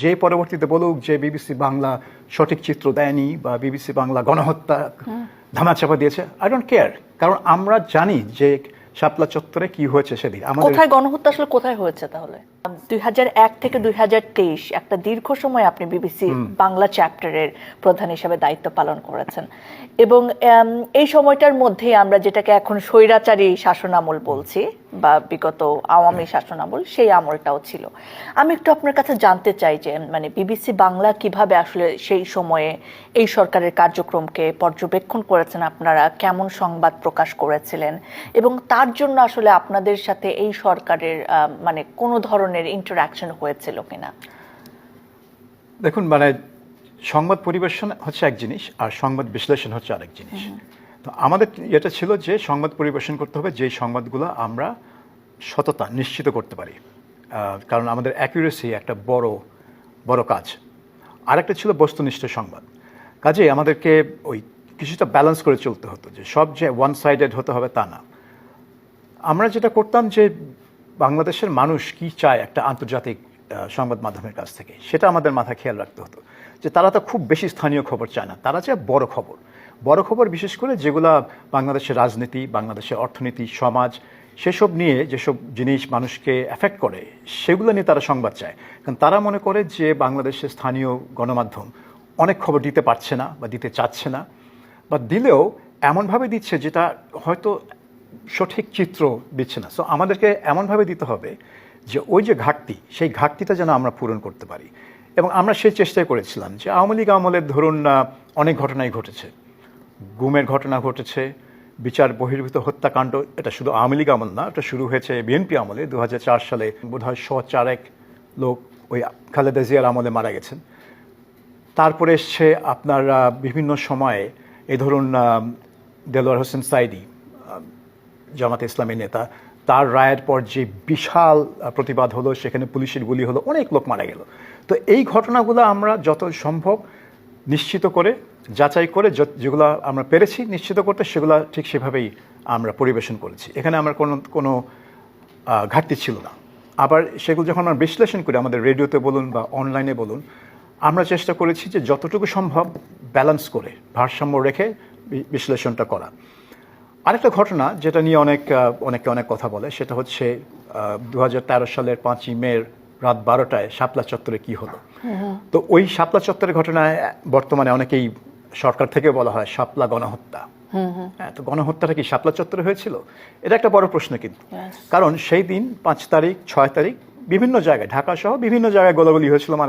যে পরবর্তীতে বলুক যে বিবিসি বাংলা সঠিক চিত্র দেয়নি বা বিবিসি বাংলা গণহত্যা ধামাচাপা দিয়েছে আই ডোন্ট কেয়ার কারণ আমরা জানি যে শাপলা চত্বরে কি হয়েছে সেদিন। আমাদের কোথায় গণহত্যা আসলে কোথায় হয়েছে তাহলে? দুই হাজার এক থেকে দুই হাজার তেইশ একটা দীর্ঘ সময় আপনি বিবিসি বাংলা চ্যাপ্টারের প্রধান হিসেবে দায়িত্ব পালন করেছেন। এবং এই সময়টার মধ্যে আমরা যেটাকে এখন স্বৈরাচারী শাসনামল বলছি বা বিগত আওয়ামী শাসনামল সেই আমলটাও ছিল। আমি একটু আপনার কাছে জানতে চাই যে মানে বিবিসি বাংলা কীভাবে আসলে সেই সময়ে এই সরকারের কার্যক্রমকে পর্যবেক্ষণ করেছেন আপনারা কেমন সংবাদ প্রকাশ করেছিলেন এবং তার জন্য আসলে আপনাদের সাথে এই সরকারের মানে কোনো ধরনের ইন্টারাকশন হয়েছিল কিনা? দেখুন মানে সংবাদ পরিবেশন হচ্ছে এক জিনিস আর সংবাদ বিশ্লেষণ হচ্ছে আরেক জিনিস। তো আমাদের এটা ছিল যে সংবাদ পরিবেশন করতে হবে যে সংবাদগুলো আমরা সততা নিশ্চিত করতে পারি। কারণ আমাদের অ্যাকুরেসি একটা বড় বড় কাজ। আরেকটা ছিল বস্তুনিষ্ঠ সংবাদ। কাজে আমাদেরকে ওই কিছুটা ব্যালেন্স করে চলতে হতো, যে সব যে ওয়ান সাইডেড হতে হবে তা না। আমরা যেটা করতাম যে বাংলাদেশের মানুষ কি চায় একটা আন্তর্জাতিক সংবাদ মাধ্যমের কাছ থেকে, সেটা আমাদের মাথায় খেয়াল রাখতে হতো। যে তারা তো খুব বেশি স্থানীয় খবর চায় না, তারা চায় বড় খবর। বড় খবর বিশেষ করে যেগুলা বাংলাদেশের রাজনীতি, বাংলাদেশের অর্থনীতি, সমাজ, সেসব নিয়ে যেসব জিনিস মানুষকে এফেক্ট করে, সেগুলো নিয়ে তারা সংবাদ চায়। কারণ তারা মনে করে যে বাংলাদেশের স্থানীয় গণমাধ্যম অনেক খবর দিতে পারছে না বা দিতে চাচ্ছে না, বা দিলেও এমনভাবে দিচ্ছে যেটা হয়তো সঠিক চিত্র দিচ্ছে না। সো আমাদেরকে এমনভাবে দিতে হবে যে ওই যে ঘাটতি, সেই ঘাটতিটা যেন আমরা পূরণ করতে পারি। এবং আমরা সেই চেষ্টাই করেছিলাম যে আওয়ামী লীগ আমলের ধরুন অনেক ঘটনাই ঘটেছে। গুমের ঘটনা ঘটেছে বিচার বহির্ভূত হত্যাকাণ্ড এটা শুধু আওয়ামী লীগ আমল না এটা শুরু হয়েছে বিএনপি আমলে দু হাজার চার সালে। বোধহয় শ চারেক লোক ওই খালেদা জিয়ার আমলে মারা গেছেন। তারপরে এসছে আপনার বিভিন্ন সময়ে এ ধরুন দেলোয়ার হোসেন আহ, জামাতে ইসলামী নেতা তার রায়ের পর যে বিশাল প্রতিবাদ হলো সেখানে পুলিশের গুলি হলো অনেক লোক মারা গেল। তো এই ঘটনাগুলো আমরা যত সম্ভব নিশ্চিত করে, যাচাই করে যেগুলো আমরা পেরেছি নিশ্চিত করতে সেগুলো ঠিক সেভাবেই আমরা পরিবেশন করেছি। এখানে আমার কোনো কোনো ঘাটতি ছিল না। আবার সেগুলো যখন আমরা বিশ্লেষণ করি, আমাদের রেডিওতে বলুন বা অনলাইনে বলুন, আমরা চেষ্টা করেছি যে যতটুকু সম্ভব ব্যালেন্স করে, ভারসাম্য রেখে বিশ্লেষণটা করা। আরেকটা ঘটনা যেটা নিয়ে অনেক অনেকে অনেক কথা বলে, সেটা হচ্ছে দু হাজার তেরো সালের পাঁচই মে রাত বারোটায় শাপলা চত্বরে কি হলো? তো ওই শাপলা চত্বরের ঘটনায় বর্তমানে অনেকেই সরকার থেকে বলা হয় শাপলা গণহত্যা। হ্যাঁ তো গণহত্যাটা কি শাপলা চত্বরে হয়েছিল? এটা একটা বড় প্রশ্ন কিন্তু। কারণ সেই দিন পাঁচ তারিখ ছয় তারিখ বিভিন্ন জায়গায় ঢাকা সহ বিভিন্ন জায়গায় গোলাগুলি হয়েছিল